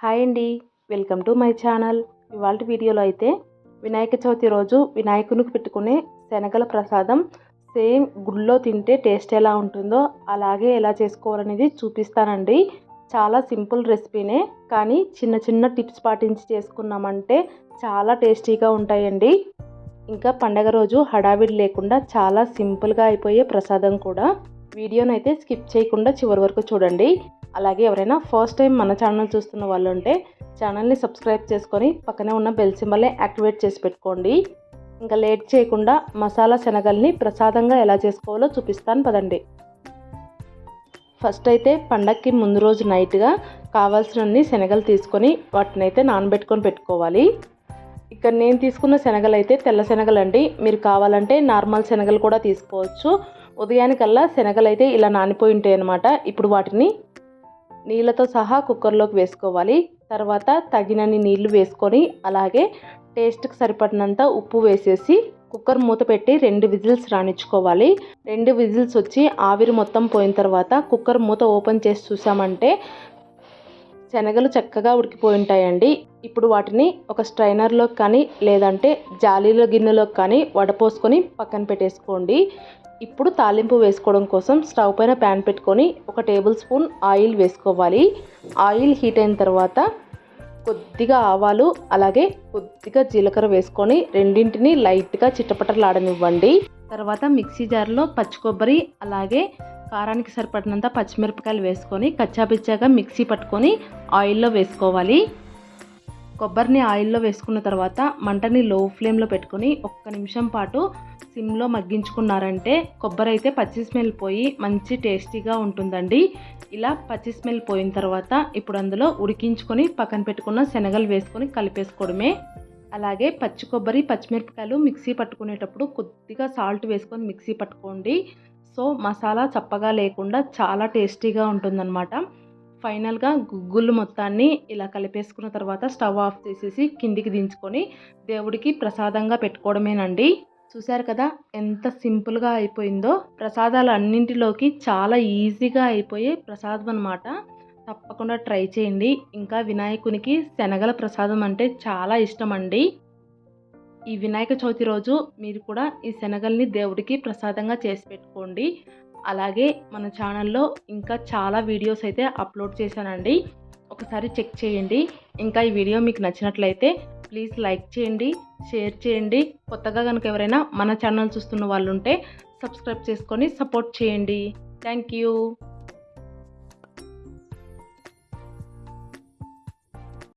Hi అండి. Welcome to my channel. ఇవాళ వీడియోలో అయితే వినాయక చవితి రోజు వినాయకునికి పెట్టుకునే శనగల ప్రసాదం సేమ్ గుళ్ళో తింటే టేస్ట్ ఎలా ఉంటుందో అలాగే ఎలా చేసుకోవాలనేది చూపిస్తానండి. చాలా సింపుల్ రెసిపీనే కానీ చిన్న చిన్న టిప్స్ పాటించి చేసుకున్నామంటే చాలా టేస్టీగా ఉంటాయండి. ఇంకా పండగ రోజు హడావిడి లేకుండా చాలా సింపుల్గా అయిపోయే ప్రసాదం కూడా వీడియోనైతే స్కిప్ చేయకుండా చివరి వరకు చూడండి. అలాగే ఎవరైనా ఫస్ట్ టైం మన ఛానల్ చూస్తున్న వాళ్ళు ఉంటే ఛానల్ని సబ్స్క్రైబ్ చేసుకొని పక్కనే ఉన్న బెల్ సింబల్ని యాక్టివేట్ చేసి పెట్టుకోండి. ఇంకా లేట్ చేయకుండా మసాలా శనగల్ని ప్రసాదంగా ఎలా చేసుకోవాలో చూపిస్తాను పదండి. ఫస్ట్ అయితే పండక్కి ముందు రోజు నైట్గా కావాల్సినన్ని శనగలు తీసుకొని వాటిని అయితే నానబెట్టుకొని పెట్టుకోవాలి. ఇక్కడ నేను తీసుకున్న శనగలు అయితే తెల్ల శనగలు అండి మీరు కావాలంటే నార్మల్ శనగలు కూడా తీసుకోవచ్చు. ఉదయానికల్లా శనగలు అయితే ఇలా నానిపోయి ఉంటాయి అన్నమాట ఇప్పుడు వాటిని నీళ్ళతో సహా కుక్కర్లోకి వేసుకోవాలి. తర్వాత తగినన్ని నీళ్ళు వేసుకొని అలాగే టేస్ట్కి సరిపడినంత ఉప్పు వేసేసి కుక్కర్ మూత పెట్టి రెండు విజిల్స్ రాణించుకోవాలి. రెండు విజిల్స్ వచ్చి ఆవిరి మొత్తం పోయిన తర్వాత కుక్కర్ మూత ఓపెన్ చేసి చూసామంటే శనగలు చక్కగా ఉడికిపోయి ఉంటాయండి. ఇప్పుడు వాటిని ఒక స్ట్రైనర్లోకి కానీ లేదంటే జాలీలో గిన్నెలోకి కానీ వడపోసుకొని పక్కన పెట్టేసుకోండి. ఇప్పుడు తాలింపు వేసుకోవడం కోసం స్టవ్ పైన ప్యాన్ పెట్టుకొని ఒక టేబుల్ స్పూన్ ఆయిల్ వేసుకోవాలి. ఆయిల్ హీట్ అయిన తర్వాత కొద్దిగా ఆవాలు అలాగే కొద్దిగా జీలకర్ర వేసుకొని రెండింటిని లైట్గా చిట్టపట్టలాడనివ్వండి తర్వాత మిక్సీ జార్లో పచ్చి కొబ్బరి అలాగే కారానికి సరిపడినంత పచ్చిమిరపకాయలు వేసుకొని కచ్చాపిచ్చాగా మిక్సీ పట్టుకొని ఆయిల్లో వేసుకోవాలి. కొబ్బరిని ఆయిల్లో వేసుకున్న తర్వాత మంటని లో ఫ్లేమ్లో పెట్టుకొని ఒక్క నిమిషం పాటు సిమ్లో మగ్గించుకున్నారంటే కొబ్బరి అయితే పచ్చి స్మెల్ పోయి మంచి టేస్టీగా ఉంటుందండి. ఇలా పచ్చి స్మెల్ పోయిన తర్వాత ఇప్పుడు అందులో ఉడికించుకొని పక్కన పెట్టుకున్న శనగలు వేసుకొని కలిపేసుకోవడమే. అలాగే పచ్చి కొబ్బరి పచ్చిమిరపకాయలు మిక్సీ పట్టుకునేటప్పుడు కొద్దిగా సాల్ట్ వేసుకొని మిక్సీ పట్టుకోండి. సో మసాలా చప్పగా లేకుండా చాలా టేస్టీగా ఉంటుందన్నమాట. ఫైనల్గా గుగ్గులు మొత్తాన్ని ఇలా కలిపేసుకున్న తర్వాత స్టవ్ ఆఫ్ చేసేసి కిందికి దించుకొని దేవుడికి ప్రసాదంగా పెట్టుకోవడమేనండి. చూశారు కదా ఎంత సింపుల్గా అయిపోయిందో. ప్రసాదాలు అన్నింటిలోకి చాలా ఈజీగా అయిపోయే ప్రసాదం అనమాట తప్పకుండా ట్రై చేయండి. ఇంకా వినాయకునికి శనగల ప్రసాదం అంటే చాలా ఇష్టం అండి ఈ వినాయక చవితి రోజు మీరు కూడా ఈ శనగల్ని దేవుడికి ప్రసాదంగా చేసి పెట్టుకోండి. అలాగే మన ఛానల్లో ఇంకా చాలా వీడియోస్ అయితే అప్లోడ్ చేశానండి. ఒకసారి చెక్ చేయండి. ఇంకా ఈ వీడియో మీకు నచ్చినట్లయితే ప్లీజ్ లైక్ చేయండి షేర్ చేయండి. కొత్తగా కనుక ఎవరైనా మన ఛానల్ చూస్తున్న వాళ్ళు ఉంటే సబ్స్క్రైబ్ చేసుకొని సపోర్ట్ చేయండి. Thank you.